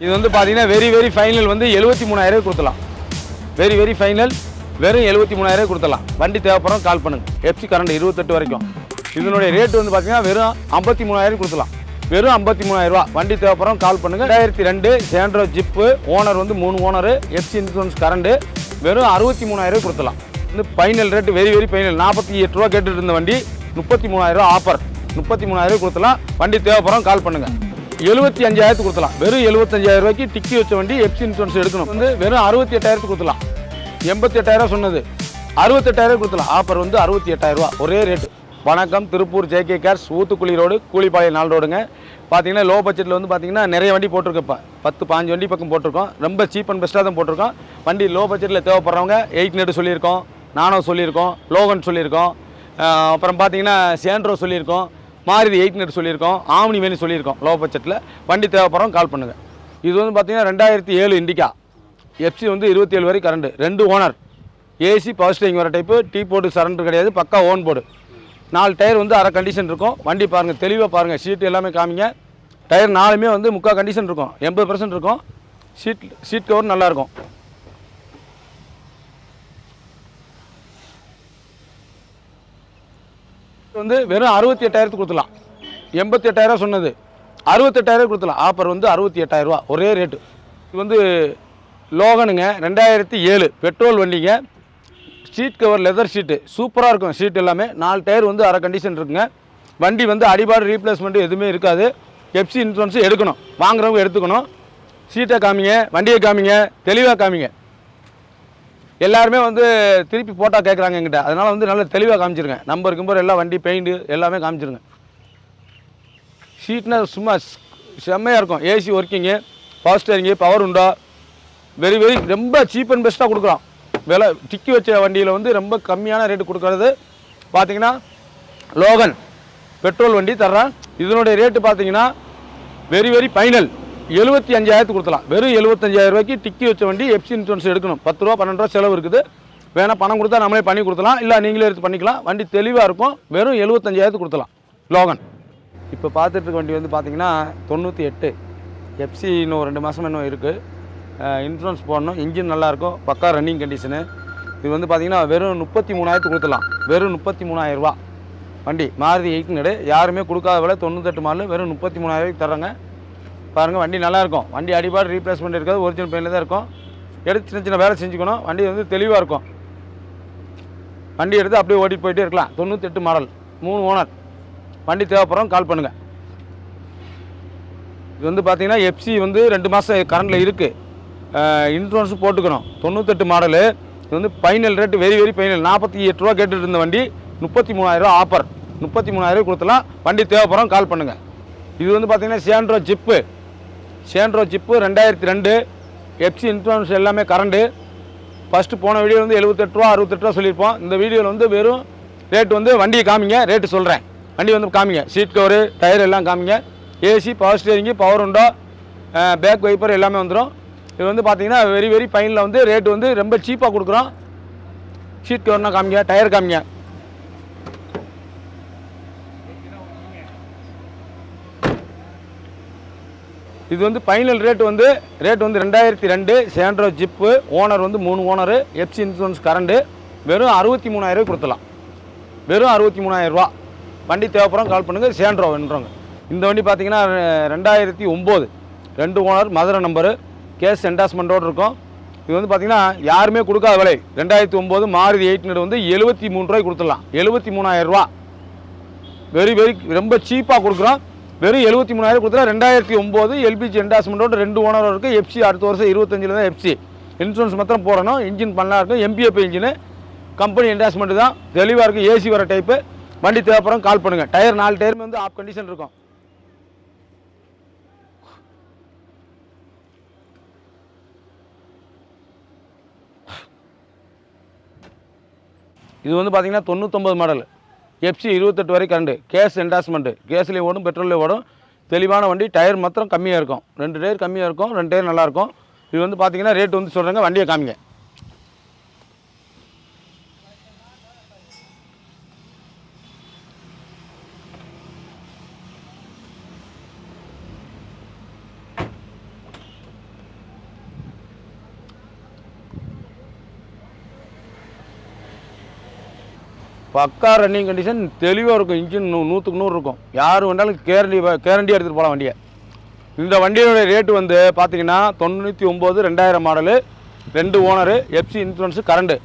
இது வந்து பார்த்தீங்கன்னா வெரி வெரி ஃபைனல் வந்து எழுபத்தி மூணாயிரம் கொடுத்தலாம் வெரி வெரி ஃபைனல் வெறும் எழுபத்தி மூணாயிரம் கொடுத்தலாம் வண்டி தேவைப்படும் கால் பண்ணுங்கள் எஃப்சி கரண்ட் இருபத்தெட்டு வரைக்கும். இதனுடைய ரேட் வந்து பார்த்தீங்கன்னா வெறும் ஐம்பத்தி மூணாயிரம் கொடுத்தலாம் வெறும் ஐம்பத்தி மூணாயிரம் ரூபா வண்டி தேவைப்படும் கால் பண்ணுங்கள் ரெண்டாயிரத்தி ரெண்டு சேண்ட்ரோ ஜிப்பு ஓனர் வந்து மூணு ஓனர் எஃப்சி இன்சூரன்ஸ் கரண்டு வெறும் அறுபத்தி மூணாயிரம் கொடுத்தலாம் இந்த final rate very very final நாற்பத்தி எட்டு ரூபா கேட்டுட்டு இருந்த வண்டி முப்பத்தி மூணாயிரம் ரூபா ஆஃபர் முப்பத்தி மூணாயிரம் கொடுத்தலாம் வண்டி தேவைப்படும் கால் பண்ணுங்கள் எழுபத்தி அஞ்சாயிரத்து கொடுத்தலாம் வெறும் எழுபத்தஞ்சாயிரம் ரூபாய்க்கு டிக்கி வச்ச வண்டி எப்சி இன்சூரன்ஸ் எடுக்கணும். வந்து வெறும் அறுபத்தி எட்டாயிரத்து கொடுத்தலாம் எண்பத்தி எட்டாயிரம் சொன்னது. அறுபத்தெட்டாயிரம் கொடுத்தலாம் ஆஃபர் வந்து அறுபத்தி எட்டாயிரம் ரூபா ஒரே ரேட்டு வணக்கம் Tiruppur JK cares Oothukuli road Kulipalayam நாள் ரோடுங்க. பார்த்தீங்கன்னா லோ பட்ஜெட்டில் வந்து பார்த்தீங்கன்னா நிறைய வண்டி போட்டிருக்கோம் இப்போ பத்து பாஞ்சு வண்டி பக்கம் போட்டிருக்கோம். ரொம்ப சீப் அண்ட் பெஸ்ட்டாக தான் போட்டிருக்கோம். வண்டி லோ பட்ஜெட்டில் தேவைப்படுறவங்க எயிட் நெட் சொல்லியிருக்கோம் நானோ சொல்லியிருக்கோம் லோகன் சொல்லியிருக்கோம். அப்புறம் பார்த்தீங்கன்னா சேண்ட்ரோ சொல்லியிருக்கோம். மாருதி எயிட் சொல்லியிருக்கோம் ஆம்னி வேணும் சொல்லியிருக்கோம் லோ பட்ஜெட்டில் வண்டி தேவைப்படுறோம் கால் பண்ணுங்கள் இது வந்து பார்த்தீங்கன்னா ரெண்டாயிரத்தி ஏழு இண்டிகா. எஃப்சி வந்து இருபத்தி ஏழு வரை கரண்ட் ரெண்டு ஓனர். ஏசி பவர் ஸ்டேரிங் வர டைப்பு டீ போர்டு சரண்டர் கிடையாது பக்கா ஓன் போர்டு நாலு டயர் வந்து அரை கண்டிஷன் இருக்கும். வண்டி பாருங்கள் தெளிவாக பாருங்கள் சீட்டு எல்லாமே காமிங்க. டயர் நாலுமே வந்து முக்கால் கண்டிஷன் இருக்கும் எண்பது பர்சன்ட் இருக்கும். சீட் சீட் கவர் நல்லாயிருக்கும் வந்து வெறும் அறுபத்தி எட்டாயிரத்துக்கு கொடுத்துலாம் எண்பத்தி எட்டாயிரம் சொன்னது. அறுபத்தெட்டாயிரம் கொடுத்துலாம் ஆஃபர் வந்து அறுபத்தி எட்டாயிரம் ரூபா ஒரே ரேட்டு. இது வந்து லோகனுங்க ரெண்டாயிரத்தி ஏழு. பெட்ரோல் வண்டிங்க சீட் கவர் லெதர் ஷீட்டு சூப்பராக இருக்கும் ஷீட் எல்லாமே. நாலு டயர் வந்து அரை கண்டிஷன் இருக்குங்க. வண்டி வந்து அடிபாடு ரீப்ளேஸ்மெண்ட் எதுவுமே இருக்காது. எஃப்சி இன்சூரன்ஸும் எடுக்கணும். வாங்குறவங்க எடுத்துக்கணும். சீட்டை காமிங்க வண்டியை காமிங்க தெளிவாக காமிங்க. எல்லாருமே வந்து திருப்பி போட்டா கேட்குறாங்க எங்கிட்ட அதனால் வந்து நல்ல தெளிவாக காமிச்சிருங்க. நம்பர் கிம்பர் எல்லாம் வண்டி பெயிண்ட்டு எல்லாமே காமிச்சிருங்க. சீட்னா சும்மா செம்மையாக இருக்கும். AC working power steering power உண்டா? வெரி வெரி ரொம்ப சீப் அண்ட் பெஸ்ட்டாக கொடுக்குறோம் விலை டிக்கி வச்ச வண்டியில் வந்து ரொம்ப கம்மியான ரேட்டு கொடுக்கறது. பார்த்தீங்கன்னா லோகன் பெட்ரோல் வண்டி தர்றேன் இதனுடைய ரேட்டு பார்த்தீங்கன்னா வெரி வெரி ஃபைனல் எழுபத்தி அஞ்சாயிரத்து கொடுத்தலாம் வெறும் எழுபத்தஞ்சாயிரம் ரூபாய்க்கு டிக்கி வச்ச வண்டி எஃப்சி இன்சூரன்ஸ் எடுக்கணும். பத்து ரூபா பன்னெண்டு ரூபா செலவு இருக்குது. வேணால் பணம் கொடுத்தா நம்மளே பண்ணி கொடுத்தலாம் இல்லை நீங்களே எடுத்து பண்ணிக்கலாம். வண்டி தெளிவாக இருக்கும். வெறும் எழுபத்தஞ்சாயிரத்து கொடுத்தலாம் லோகன் இப்போ பார்த்துட்டு இருக்க வண்டி வந்து பார்த்தீங்கன்னா தொண்ணூற்றி எட்டு. எஃப்சி இன்னும் ரெண்டு மாதம் இன்னும் இருக்குது இன்சூரன்ஸ் போடணும். இன்ஜின் நல்லாயிருக்கும் பக்கா ரன்னிங் கண்டிஷனு இது வந்து பார்த்தீங்கன்னா வெறும் முப்பத்தி மூணாயிரத்து கொடுத்துலாம் வெறும் முப்பத்தி மூணாயிரம் வண்டி மாருதி எயிட்னு யாருமே கொடுக்காத விலை தொண்ணூத்தெட்டு மாடல். வெறும் முப்பத்தி மூணாயிரூவாய்க்கு தர்றாங்க. பாருங்கள் வண்டி நல்லாயிருக்கும். வண்டி அடிபாடு ரீப்ளேஸ்மெண்ட் இருக்காது ஒரிஜினல் பெயினில் தான் இருக்கும். எடுத்து சின்ன சின்ன வேலை செஞ்சுக்கணும். வண்டி வந்து தெளிவாக இருக்கும். வண்டி எடுத்து அப்படியே ஓட்டிட்டு போயிட்டே இருக்கலாம். தொண்ணூத்தெட்டு மாடல் மூணு ஓனர் வண்டி தேவைப்படுறோம் கால் பண்ணுங்கள் இது வந்து பார்த்தீங்கன்னா எஃப்சி வந்து ரெண்டு மாதம் கரண்டில் இருக்குது இன்சூரன்ஸும் போட்டுக்கணும். தொண்ணூத்தெட்டு மாடலு இது வந்து final rate very very final நாற்பத்தி எட்டு ரூபா கேட்டுட்டு இருந்த வண்டி முப்பத்தி மூணாயிரம் ஆஃபர் முப்பத்தி மூணாயிரம் கொடுத்தலாம் வண்டி தேவைப்படுறோம் கால் பண்ணுங்கள் இது வந்து பார்த்தீங்கன்னா சேண்ட்ரோ ஜிப்பு சேண்ட்ரோ சிப்பு ரெண்டாயிரத்தி ரெண்டு எப்சி இன்சூரன்ஸ் எல்லாமே கரண்டு ஃபஸ்ட்டு போன வீடியோ வந்து எழுபத்தெட்டு ரூபா அறுபத்தெட்டு ரூபா சொல்லியிருப்போம். இந்த வீடியோவில் வந்து வெறும் ரேட் வந்து வண்டியை காமிங்க ரேட்டு சொல்கிறேன் வண்டி வந்து காமிங்க. சீட் கவரு டயர் எல்லாம் காமிங்க. ஏசி பவர் ஸ்டேரிங்கு பவர் உண்டோ பேக் வைப்பர் எல்லாமே வந்துடும் இது வந்து பார்த்தீங்கன்னா வெரி வெரி ஃபைனில் வந்து ரேட்டு வந்து ரொம்ப சீப்பாக கொடுக்குறோம். சீட் கவர்னால் காமிங்க டயர் காமிங்க. இது வந்து ஃபைனல் ரேட் வந்து ரேட் வந்து ரெண்டாயிரத்தி ரெண்டு சேண்ட்ரோ ஜிப்பு ஓனர் வந்து மூணு ஓனரு எப்சி இன்சூரன்ஸ் கரண்டு வெறும் அறுபத்தி மூணாயிரம் கொடுத்தலாம் வெறும் அறுபத்தி மூணாயிரரூவா வண்டி தேவைப்படும் கால் பண்ணுங்கள் சேண்ட்ரோ வேணுறவங்க இந்த வண்டி பார்த்தீங்கன்னா ரெண்டாயிரத்தி ஒம்பது. ரெண்டு ஓனர் மதுரை நம்பரு கேஸ் என்டாஸ்மெண்ட்டோடு இருக்கும். இது வந்து பார்த்தீங்கன்னா யாருமே கொடுக்காத விலை. ரெண்டாயிரத்தி ஒம்பது மாருதி எயிட் வந்து எழுபத்தி மூணு ரூபாய்க்கு கொடுத்துடலாம். எழுபத்தி மூணாயிரரூவா வெரி வெரி ரொம்ப சீப்பாக கொடுக்குறோம். வெறும் எழுபத்தி மூணாயிரம் கொடுத்தா ரெண்டாயிரத்தி ஒம்பது எல்பிஜி என்டாஸ்மெண்ட்டோட ரெண்டு ஓனர் இருக்குது எஃப்சி அடுத்த வருஷம் இருபத்தஞ்சில் தான் எஃப்சி இன்சூரன்ஸ் மாத்திரம் போடணும். இன்ஜின் பண்ணலாம் இருக்கும். எம்பிஎஃப் இன்ஜினு கம்பெனி என்டாஸ்மெண்ட்டு தான். தெளிவாக இருக்கும் ஏசி வர டைப்பு வண்டி தேவைப்படும் கால் பண்ணுங்கள் டயர் நாலு டயருமே வந்து ஆஃப் கண்டிஷன் இருக்கும். இது வந்து பார்த்தீங்கன்னா தொண்ணூத்தொம்பது மாடல் எஃப்சி இருபத்தெட்டு வரை கரண்டு கேஸ் என்டாஸ்மெண்ட்டு கேஸ்லேயும் ஓடும் பெட்ரோல்லையும் ஓடும். தெளிவான வண்டி டயர் மாத்திரம் கம்மியாக இருக்கும். ரெண்டு டயர் கம்மியாக இருக்கும் ரெண்டு டயர் நல்லாயிருக்கும் இது வந்து பார்த்திங்கன்னா ரேட் வந்து சொல்கிறாங்க வண்டியை காமிங்க. பக்கா ரன்னிங் கண்டிஷன் தெளிவாக இருக்கும். இன்ஜின் நூ நூற்றுக்கு நூறு இருக்கும். யார் வந்தாலும் கேரண்டி கேரண்டி எடுத்துகிட்டு போகலாம் வண்டியை. இந்த வண்டியோட ரேட்டு வந்து பார்த்தீங்கன்னா தொண்ணூற்றி ஒம்பது ரெண்டாயிரம் மாடலு ரெண்டு owner FC insurance current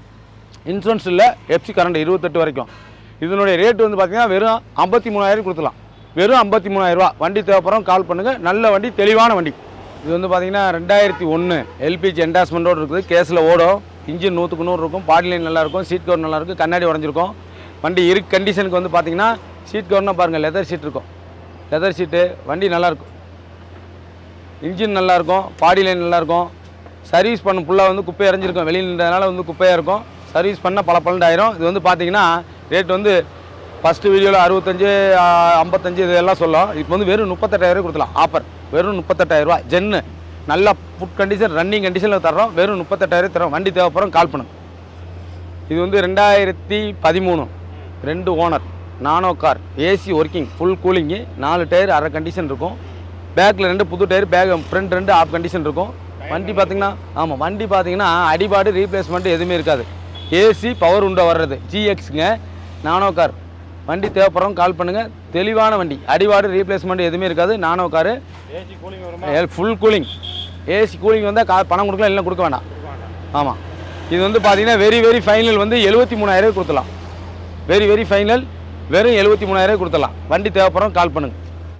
insurance இல்லை எஃப்சி கரண்டு இருபத்தெட்டு வரைக்கும். இதனுடைய ரேட்டு வந்து பார்த்திங்கன்னா வெறும் ஐம்பத்தி மூணாயிரம் கொடுத்துலாம் வெறும் ஐம்பத்தி மூணாயிரரூவா வண்டி தேவைப்படுறோம் கால் பண்ணுங்கள் நல்ல வண்டி தெளிவான வண்டி. இது வந்து பார்த்தீங்கன்னா ரெண்டாயிரத்தி ஒன்று எல்பிஜி என்டாஸ்மெண்ட்டோடு இருக்குது. கேஸில் ஓடும். இன்ஜின் நூற்றுக்கு நூறு இருக்கும். பாடி லைன் நல்லாயிருக்கும் சீட் கவர் நல்லாயிருக்கும் கண்ணாடி உடஞ்சிருக்கும். வண்டி இரு கண்டிஷனுக்கு வந்து பார்த்தீங்கன்னா சீட் கவர்னா பாருங்கள் லெதர் சீட் இருக்கும். லெதர் சீட்டு வண்டி நல்லாயிருக்கும். இன்ஜின் நல்லாயிருக்கும் பாடி லைன் நல்லாயிருக்கும். சர்வீஸ் பண்ண ஃபுல்லாக வந்து குப்பை இறஞ்சிருக்கும் வெளியில் நின்றதுனால வந்து குப்பையாக இருக்கும். சர்வீஸ் பண்ணால் பல பன்னெண்டாயிரம். இது வந்து பார்த்தீங்கன்னா ரேட் வந்து ஃபஸ்ட்டு வீடியோவில் அறுபத்தஞ்சு ஐம்பத்தஞ்சு இதெல்லாம் சொல்லலாம் இப்போ வந்து வெறும் முப்பத்தெட்டாயிரம் கொடுக்கலாம். ஆஃபர் வெறும் முப்பத்தெட்டாயிரரூவா ஜென்னு நல்ல ஃபுட் கண்டிஷன் ரன்னிங் கண்டிஷனில் தர்றோம். வெறும் முப்பத்தெட்டாயிரம் தரோம் வண்டி தேவைப்படுறோம் கால் பண்ணுங்க. இது வந்து ரெண்டாயிரத்தி பதிமூணு. ரெண்டு owner Nano car AC working full cooling நாலு டயர் அரை கண்டிஷன் இருக்கும். பேக்கில் ரெண்டு புது டயர் பேக் ஃப்ரண்ட் ரெண்டு ஆஃப் கண்டிஷன் இருக்கும். வண்டி பார்த்தீங்கன்னா ஆமாம் வண்டி பார்த்தீங்கன்னா அடிபாடு ரீப்ளேஸ்மெண்ட் எதுவுமே இருக்காது. ஏசி பவர் உண்டை வர்றது ஜிஎக்ஸுங்க நானோ கார். வண்டி தேவைப்படுறவங்க கால் பண்ணுங்கள் தெளிவான வண்டி அடிபாடு ரீப்ளேஸ்மெண்ட் எதுவுமே இருக்காது Nano car. Full cooling AC cooling வந்தால் கா பணம் கொடுக்கலாம் இல்லை கொடுக்க வேண்டாம். ஆமாம் இது வந்து பார்த்தீங்கன்னா வெரி வெரி ஃபைனல் வந்து எழுபத்தி மூணாயிரம் கொடுத்துலாம் வெரி வெரி ஃபைனல் வெறும் எழுபத்தி மூணாயிரம் கொடுத்துலாம் வண்டி தேவைப்படுறோம் கால் பண்ணுங்கள்